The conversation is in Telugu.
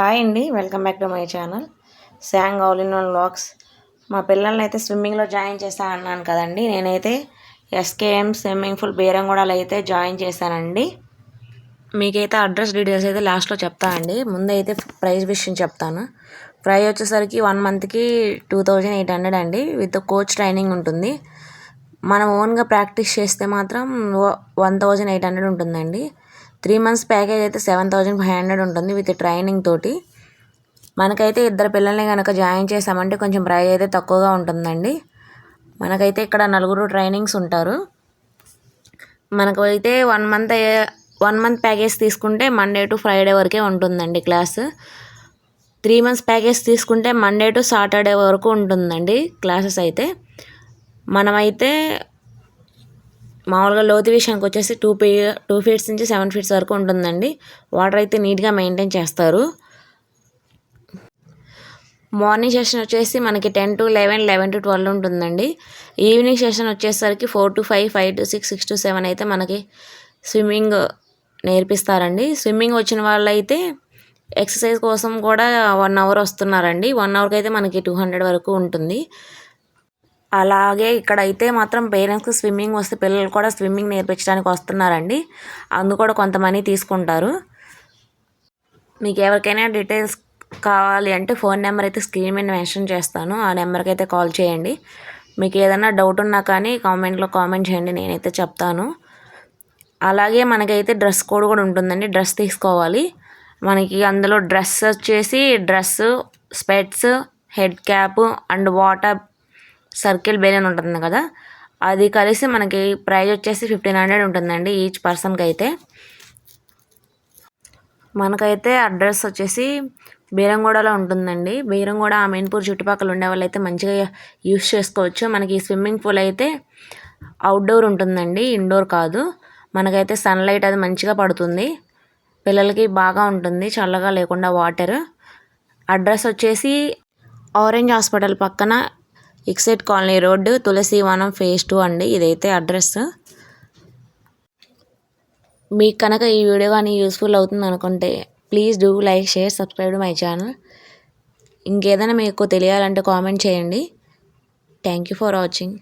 హాయ్ అండి welcome back to my channel. Sang all in one లాక్స్. మా పిల్లల్ని అయితే స్విమ్మింగ్లో జాయిన్ చేస్తాను అన్నాను కదండి. నేనైతే ఎస్కేఎం స్విమ్మింగ్ పూల్ బీరంగూడలో అయితే జాయిన్ చేశానండి. మీకైతే అడ్రస్ డీటెయిల్స్ అయితే లాస్ట్లో చెప్తానండి ముందు అయితే ప్రైస్ విషయం చెప్తాను. ప్రైస్ వచ్చేసరికి వన్ మంత్కి టూ థౌజండ్ ఎయిట్ హండ్రెడ్ అండి. విత్ కోచ్ ట్రైనింగ్ ఉంటుంది. మనం ఓన్గా ప్రాక్టీస్ చేస్తే మాత్రం వన్ థౌజండ్ ఎయిట్ హండ్రెడ్ ఉంటుందండి. త్రీ మంత్స్ ప్యాకేజ్ అయితే సెవెన్ థౌజండ్ ఫైవ్ హండ్రెడ్ ఉంటుంది విత్ ట్రైనింగ్ తోటి. మనకైతే ఇద్దరు పిల్లల్ని కనుక జాయిన్ చేసామంటే కొంచెం ప్రైజ్ అయితే తక్కువగా ఉంటుందండి. మనకైతే ఇక్కడ నలుగురు ట్రైనింగ్స్ ఉంటారు. మనకు అయితే one month one month package తీసుకుంటే మండే టు ఫ్రైడే వరకే ఉంటుందండి క్లాస్. త్రీ మంత్స్ ప్యాకేజ్ తీసుకుంటే మండే టు సాటర్డే వరకు ఉంటుందండి క్లాసెస్ అయితే. మనమైతే మామూలుగా లోతు విషయానికి వచ్చేసి టూ ఫీ టూ ఫీట్స్ నుంచి సెవెన్ ఫీట్స్ వరకు ఉంటుందండి. వాటర్ అయితే నీట్గా మెయింటైన్ చేస్తారు. మార్నింగ్ సెషన్ వచ్చేసి మనకి ten to eleven eleven to twelve ఉంటుందండి. ఈవినింగ్ సెషన్ వచ్చేసరికి four to five five to six six to seven అయితే మనకి స్విమ్మింగ్ నేర్పిస్తారండి. స్విమ్మింగ్ వచ్చిన వాళ్ళైతే ఎక్సర్సైజ్ కోసం కూడా వన్ అవర్ వస్తున్నారండి. వన్ అవర్కి అయితే మనకి టూ హండ్రెడ్ వరకు ఉంటుంది. అలాగే ఇక్కడ అయితే మాత్రం పేరెంట్స్కి స్విమ్మింగ్ వస్తే పిల్లలు కూడా స్విమ్మింగ్ నేర్పించడానికి వస్తున్నారండి. అందు కూడా కొంత మనీ తీసుకుంటారు. మీకు ఎవరికైనా డీటెయిల్స్ కావాలి అంటే ఫోన్ నెంబర్ అయితే స్క్రీన్ మీద మెన్షన్ చేస్తాను. ఆ నెంబర్కి అయితే కాల్ చేయండి. మీకు ఏదైనా డౌట్ ఉన్నా కానీ కామెంట్లో కామెంట్ చేయండి. నేనైతే చెప్తాను. అలాగే మనకైతే డ్రెస్ కోడ్ కూడా ఉంటుందండి. డ్రెస్ తీసుకోవాలి. మనకి అందులో డ్రెస్ వచ్చేసి dress specs head cap and water circle balloon ఉంటుంది కదా? అది కలిసి మనకి ప్రైస్ వచ్చేసి ఫిఫ్టీన్ హండ్రెడ్ ఉంటుందండి ఈచ్ పర్సన్కి అయితే మనకైతే అడ్రస్ వచ్చేసి బీరంగూడలో ఉంటుందండి. బీరంగూడ అమీన్పూర్ చుట్టుపక్కల ఉండే వాళ్ళు అయితే మంచిగా యూస్ చేసుకోవచ్చు. మనకి స్విమ్మింగ్ పూల్ అయితే అవుట్డోర్ ఉంటుందండి. ఇండోర్ కాదు. మనకైతే సన్లైట్ అది మంచిగా పడుతుంది. పిల్లలకి బాగా ఉంటుంది. చల్లగా లేకుండా వాటర్. అడ్రస్ వచ్చేసి ఆరెంజ్ హాస్పిటల్ పక్కన excite colony road Tulasivanam phase two అండి. ఇదైతే అడ్రస్. మీకు కనుక ఈ వీడియో కానీ యూస్ఫుల్ అవుతుంది అనుకుంటే please do like share subscribe my channel. ఇంకేదైనా మీకు తెలియాలంటే కామెంట్ చేయండి. Thank you for watching.